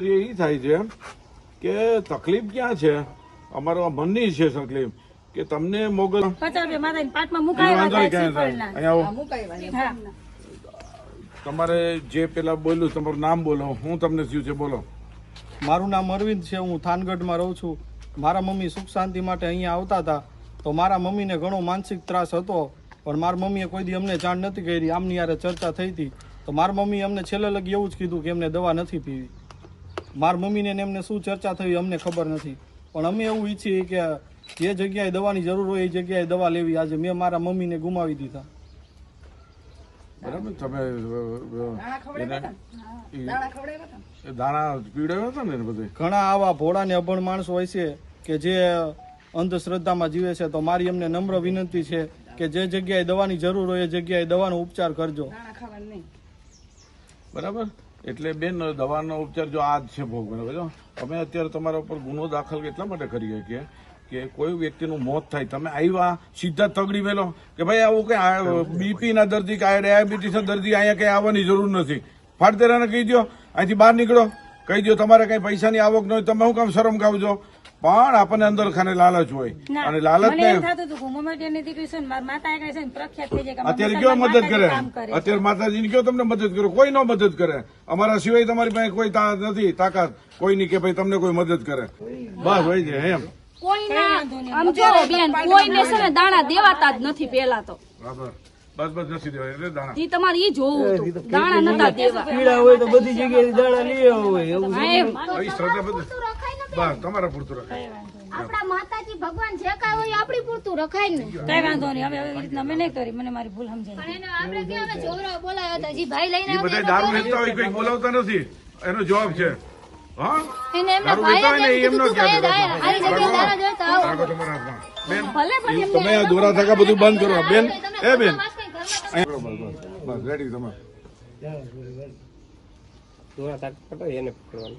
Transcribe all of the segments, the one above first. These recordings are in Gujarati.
એ થાય છે કે તકલીફ ક્યાં છે? અમારા મનની છે તકલીફ કે તમને મોગલ તમારે જે પેલા બોલ્યું તમારું નામ બોલો હું તમને શું છે બોલો. મારું નામ અરવિંદ છે હું થાનગઢમાં રહું છું. મારા મમ્મી સુખ શાંતિ માટે અહીંયા આવતા હતા. તો મારા મમ્મીને ઘણો માનસિક ત્રાસ હતો પણ મારા મમ્મીએ કોઈ દી અમને જાણ નથી કરી આમની યારે ચર્ચા થઈ હતી. તો મારા મમ્મીએ અમને છેલ્લે લગી એવું જ કીધું કે એમને દવા નથી પીવી. મારા મમ્મીને ને એમને શું ચર્ચા થઈ અમને ખબર નથી. પણ અમે એવું ઈચ્છીએ કે જે જગ્યાએ દવાની જરૂર હોય એ જગ્યાએ દવા લેવી. આજે મેં મારા મમ્મીને ગુમાવી દીધા. બરાબર? તમે અ, અ, એને એ દાણા પીવડાવ્યા હતા ને બધે? ઘણા આવા ભોળા ને અભણ માણસો હોય છે કે જે અંધશ્રદ્ધામાં જીવે છે તો મારી એમને નમ્ર વિનંતી છે કે જે જગ્યાએ દવાની જરૂર હોય એ જગ્યાએ દવાનો ઉપચાર કરજો. બરાબર? એટલે બેન, દવાનો ઉપચાર જો આ જ છે ભોગ બરાબર? અમે અત્યારે તમારા ઉપર ગુનો દાખલ એટલા માટે કરીએ કે કે કોઈ વ્યક્તિનું મોત થાય. તમે આવ્યા, સીધા તગડી મેલો કે ભાઈ આવું કઈ બીપી ના દર્દી કે ડાયાબિટીસ ના દર્દી અહીંયા કઈ આવવાની જરૂર નથી. ફાટદેરાને કહી દો અહીંથી બહાર નીકળો. કહી દો તમારે કઈ પૈસાની આવક ન હોય તમે શું કામ શરમ ખાવજો? પણ આપણને અંદર ખાને લાલચ હોય. અને લાલચ ને એમ થતું હતું કે મોમેડિયનની દીકરી છે ને મારી માતા એકલી છે ને પ્રખ્યાત થઈ જાય કે અત્યારે કયો મદદ કરે. અત્યારે માતાજી કયો તમને મદદ કરે. કોઈ નો મદદ કરે. અમારા સિવાય તમારી પાસે કોઈ નથી તાકાત. કોઈની કે ભાઈ તમને કોઈ મદદ કરે. બસ હોય છે એમ. કોઈના છે ને દાણા દેવાતા જ નથી પેલા તો. બસ બસ નથી દેવાય. એટલે દાણા. ઈ તમારે ઈ જોવું દાણા નતા દેવા. પીડા હોય તો બધી જગ્યાએ દાણા લઈ હોય. એવું શ્રદ્ધા બધું બસ તમારા પૂરતું રખાય. આપણા માતાજી ભગવાન જે કાંઈ હોય આપણી પૂરતું રખાય ને કઈ વાંધો નહીં. હવે એવી રીતના અમે નહીં કરી. મને મારી ભૂલ સમજાય પણ એને આપણે ક્યાં હવે ચોરો બોલાવ્યો હતો જી ભાઈ લઈને બધા દારૂ વેચતા હોય કોઈ બોલાવતા નથી. એનો જવાબ છે. હા? એને એમના બેન. તમે આ દોરા થાકા બધું બંધ કરો બેન એ બેન. બસ રેડી તમે દોરા એને પકડવાનું.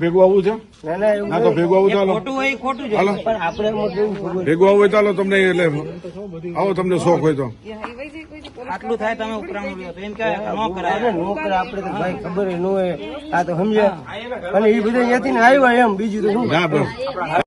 ભેગું આવું છે? ના ના એવું ના તો ભેગું આવવું ચાલો. ભેગું આવવું ચાલો તમને એટલે આવો તમને શોખ હોય તો. આટલું થાય તમે ઉપરાણું લ્યો એમ કે ન કરાય. અરે નોકર આપણે તો ભાઈ ખબર ન હોય. આ તો સમજ્યા. અને એ બધા ત્યાંથી ને આવ્યા એમ. બીજું તો શું? ના બસ.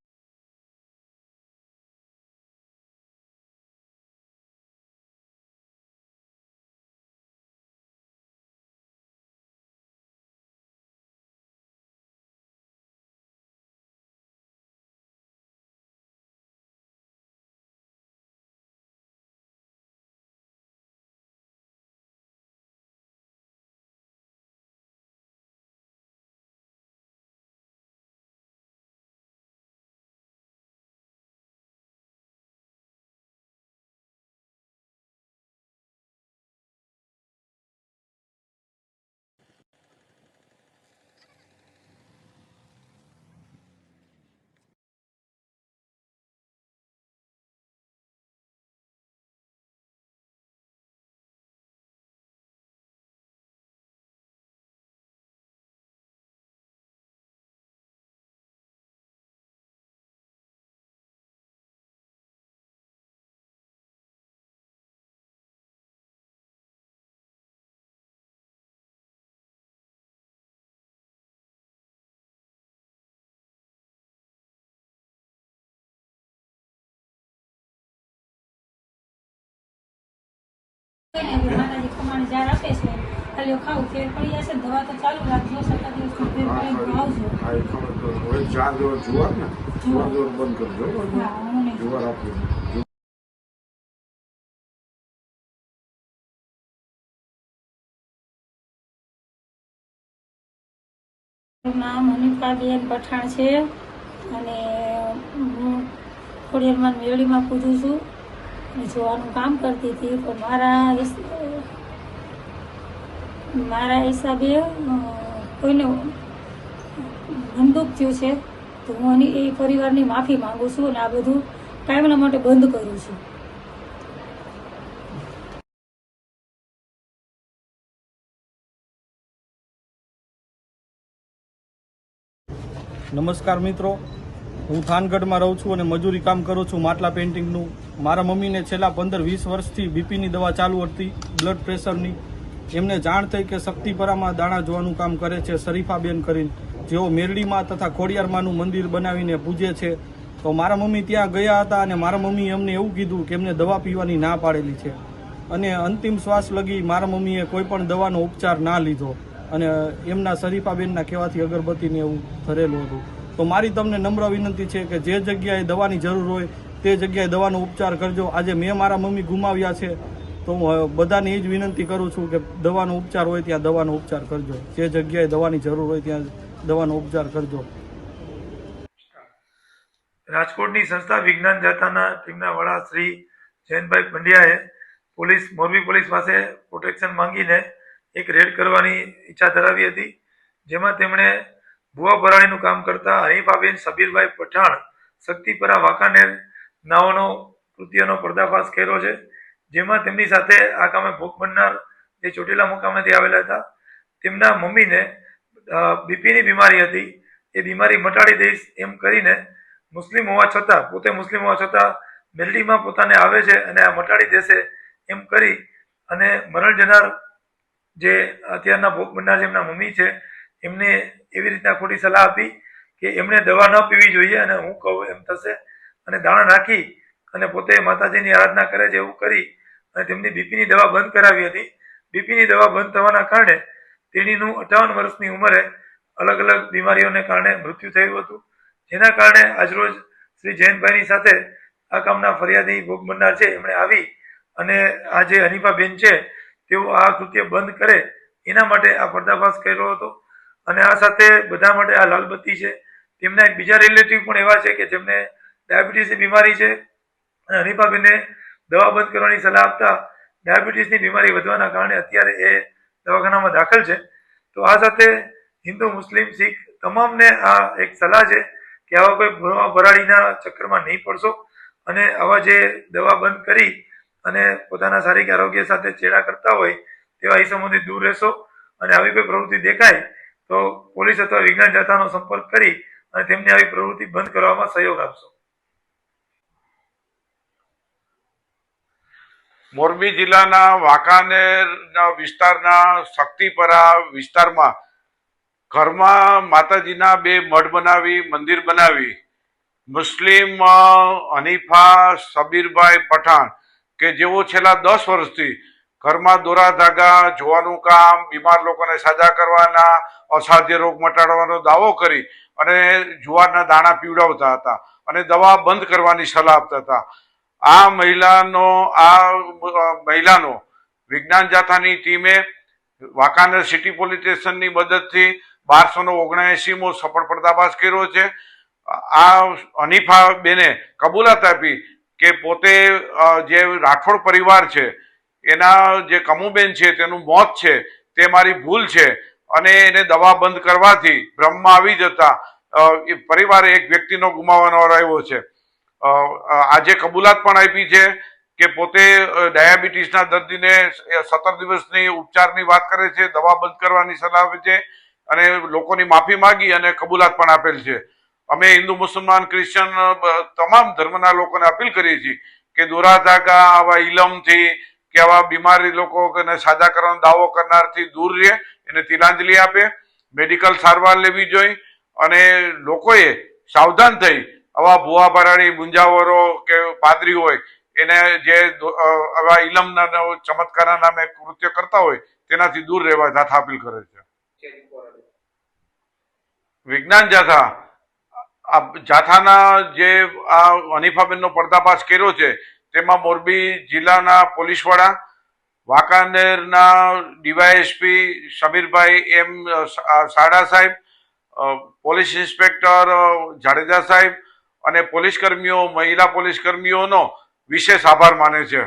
માતાજી ખમાણી જાર આપે છે. ખાલી ખાવું ફેર પડી જશે દવા તો ચાલુ રાખજો સત્તર દિવસ ફેર પડી આવજો. હા ખબર તો હવે ચાર દિવસ જુવાર ને જુવાર. જુવાર બંધ કરજો બરાબર? હા હું નહીં. જુવાર આપજો. નામ હનીફાબેન પઠાણ છે અને હું ખોડિયારમાં મેળીમાં પૂજું છું. જોવાનું કામ કરતી હતી પણ મારા મારા હિસાબે કોઈને બંદૂક થયું છે, તો હું એની એ પરિવારની માફી માંગુ છું અને આ બધું કાયમના માટે બંધ કરું છું. નમસ્કાર મિત્રો. હું થાનગઢમાં રહું છું અને મજૂરી કામ કરું છું. માટલા પેઇન્ટિંગનું મારા મમ્મીને છેલ્લા પંદર વીસ વર્ષથી બીપીની દવા ચાલુ હતી બ્લડ પ્રેશરની એમને જાણ થઈ કે શક્તિપરામાં દાણા જોવાનું કામ કરે છે શરીફાબેન કરીને. જેઓ મેરડીમાં તથા ખોડિયારમાંનું મંદિર બનાવીને પૂજે છે. તો મારા મમ્મી ત્યાં ગયા હતા અને મારા મમ્મીએ એમને એવું કીધું કે એમને દવા પીવાની ના પાડેલી છે. અને અંતિમ શ્વાસ લગી મારા મમ્મીએ કોઈ પણ દવાનો ઉપચાર ના લીધો. અને એમના શરીફાબેનના કહેવાથી અગરબત્તીને એવું ધરેલું હતું. તો મારી તમને નમ્ર વિનંતી છે કે જે જગ્યાએ દવાની જરૂર હોય તે જગ્યાએ દવાનો ઉપચાર કરજો. આજે મેં મારા મમ્મી ગુમાવ્યા છે, તો હું બધાને એ જ વિનંતી કરું છું કે દવાનો ઉપચાર હોય ત્યાં દવાનો ઉપચાર કરજો. જે જગ્યાએ દવાની જરૂર હોય ત્યાં દવાનો ઉપચાર કરજો. રાજકોટની સંસ્થા વિજ્ઞાન જાતાના ટીમના વડા શ્રી જયંતભાઈ પંડ્યાએ પોલીસ, મોરબી પોલીસ પાસે પ્રોટેક્શન માંગીને એક રેડ કરવાની ઈચ્છા ધરાવી હતી, જેમાં તેમણે ભુવા ભરાણીનું કામ કરતા હનીફાબેન સબીરભાઈ પઠાણ, શક્તિપરા વાંકાનેર નાઓનો કૃત્યનો પર્દાફાશ કર્યો છે, જેમાં તેમની સાથે આ કામે ભોગ બનનાર જે ચોટીલા મુકામેથી આવેલા હતા, તેમના મમ્મીને બીપીની બીમારી હતી, એ બીમારી મટાડી દઈશ એમ કરીને મુસ્લિમ હોવા છતાં, પોતે મુસ્લિમ હોવા છતાં મેલડીમાં પોતાને આવે છે અને આ મટાડી દેશે એમ કરી અને મરણ જનાર જે અત્યારના ભોગ બનનાર જેમના મમ્મી છે, એમને એવી રીતના ખોટી સલાહ આપી કે એમણે દવા ન પીવી જોઈએ અને હું કહું એમ થશે અને દાણ નાખી અને પોતે માતાજીની આરાધના કરે છે એવું કરી અને તેમની બીપીની દવા બંધ કરાવી હતી. બીપીની દવા બંધ થવાના કારણે તેણીનું અઠાવન વર્ષની ઉંમરે અલગ અલગ બીમારીઓને કારણે મૃત્યુ થયું હતું. જેના કારણે આજરોજ શ્રી જયંતભાઈની સાથે આ કામના ફરિયાદી ભોગ બનનાર છે. એમણે આવી અને આ જે હનીફાબેન છે, તેઓ આ કૃત્ય બંધ કરે એના માટે આ પર્દાફાશ કર્યો હતો. અને આ સાથે બધા માટે આ લાલબત્તી છે. તેમના એક બીજા રિલેટિવ પણ એવા છે કે જેમને ડાયાબિટીસની બીમારી છે. અને હનીફાબેનને દવા બંધ કરવાની સલાહ આપતા ડાયાબિટીસની બીમારી વધવાના કારણે અત્યારે એ દવાખાનામાં દાખલ છે. તો આ સાથે હિન્દુ, મુસ્લિમ, શીખ તમામને આ એક સલાહ છે કે આવા કોઈ ભરાડીના ચક્કરમાં નહીં પડશો. અને આવા જે દવા બંધ કરી અને પોતાના શારીરિક આરોગ્ય સાથે ચેડા કરતા હોય તેવા ઈસમોથી દૂર રહેશો. અને આવી કોઈ પ્રવૃત્તિ દેખાય તો પોલીસ અથવા વિજ્ઞાન જાતાનો સંપર્ક કરી અને તેમની આવી પ્રવૃત્તિ બંધ કરવામાં સહયોગ આપશો. મોરબી જિલ્લાના વાંકાનેરના વિસ્તારના શક્તિપરા વિસ્તારમાં ઘરમાં માતાજીના બે મઢ બનાવી, મંદિર બનાવી. મુસ્લિમ હનીફા, સબીરભાઈ પઠાણ કે જેઓ છેલ્લા દસ વર્ષથી ઘરમાં દોરા ધાગા જોવાનું કામ, બીમાર લોકોને સાજા કરવાના, અસાધ્ય રોગ મટાડવાનો દાવો કરી અને જુવારના દાણા પીવડાવતા હતા અને દવા બંધ કરવાની સલાહ આપતા હતા. આ મહિલાનો આ મહિલાનો વિજ્ઞાન જાથાની ટીમે વાંકાનેર સિટી પોલીસ સ્ટેશનની મદદથી બારસો નો ઓગણએંસીમો સફળ પર્દાફાશ કર્યો છે. આ હનીફા બેને કબૂલાત આપી કે પોતે જે રાઠોડ પરિવાર છે, એના જે કમુબેન છે, તેનું મોત છે, તે મારી ભૂલ છે અને એને દવા બંધ કરવાથી બ્રહ્મમાં આવી જતા પરિવારે એક વ્યક્તિનો ગુમાવવાનો આવ્યો છે. આજે કબૂલાત પણ આપી છે કે પોતે ડાયાબિટીસના દર્દીને સત્તર દિવસની ઉપચારની વાત કરે છે, દવા બંધ કરવાની સલાહ આપે છે અને લોકોની માફી માંગી અને કબૂલાત પણ આપેલ છે. અમે હિન્દુ, મુસલમાન, ક્રિશ્ચન તમામ ધર્મના લોકોને અપીલ કરીએ છીએ કે દોરા ધાગા આવા ઇલમથી કે આવા બીમારી લોકોને સાજા કરવાનો દાવો કરનારથી દૂર રહે, એને તિલાંજલિ આપે, મેડિકલ સારવાર લેવી જોઈએ અને લોકોએ સાવધાન થઈ આવા ભુવા ભરાડી ગુંજાવરો કે પાદરી હોય, એને જે આવા ઇલમના ચમત્કારના નામે કૃત્ય કરતા હોય, તેનાથી દૂર રહેવા જાથા અપીલ કરે છે. વિજ્ઞાન જાથા, આ જાથાના જે આ હનીફાબેનનો પર્દાફાશ કર્યો છે, તેમાં મોરબી જિલ્લાના પોલીસ વડા વાંકાનેરના ડીવાયએસપી સમીરભાઈ એમ સાડા સાહેબ પોલીસ ઇન્સ્પેક્ટર જાડેજા સાહેબ અને પોલીસ કર્મીઓ મહિલા પોલીસ કર્મીઓનો વિશેષ આભાર માને છે.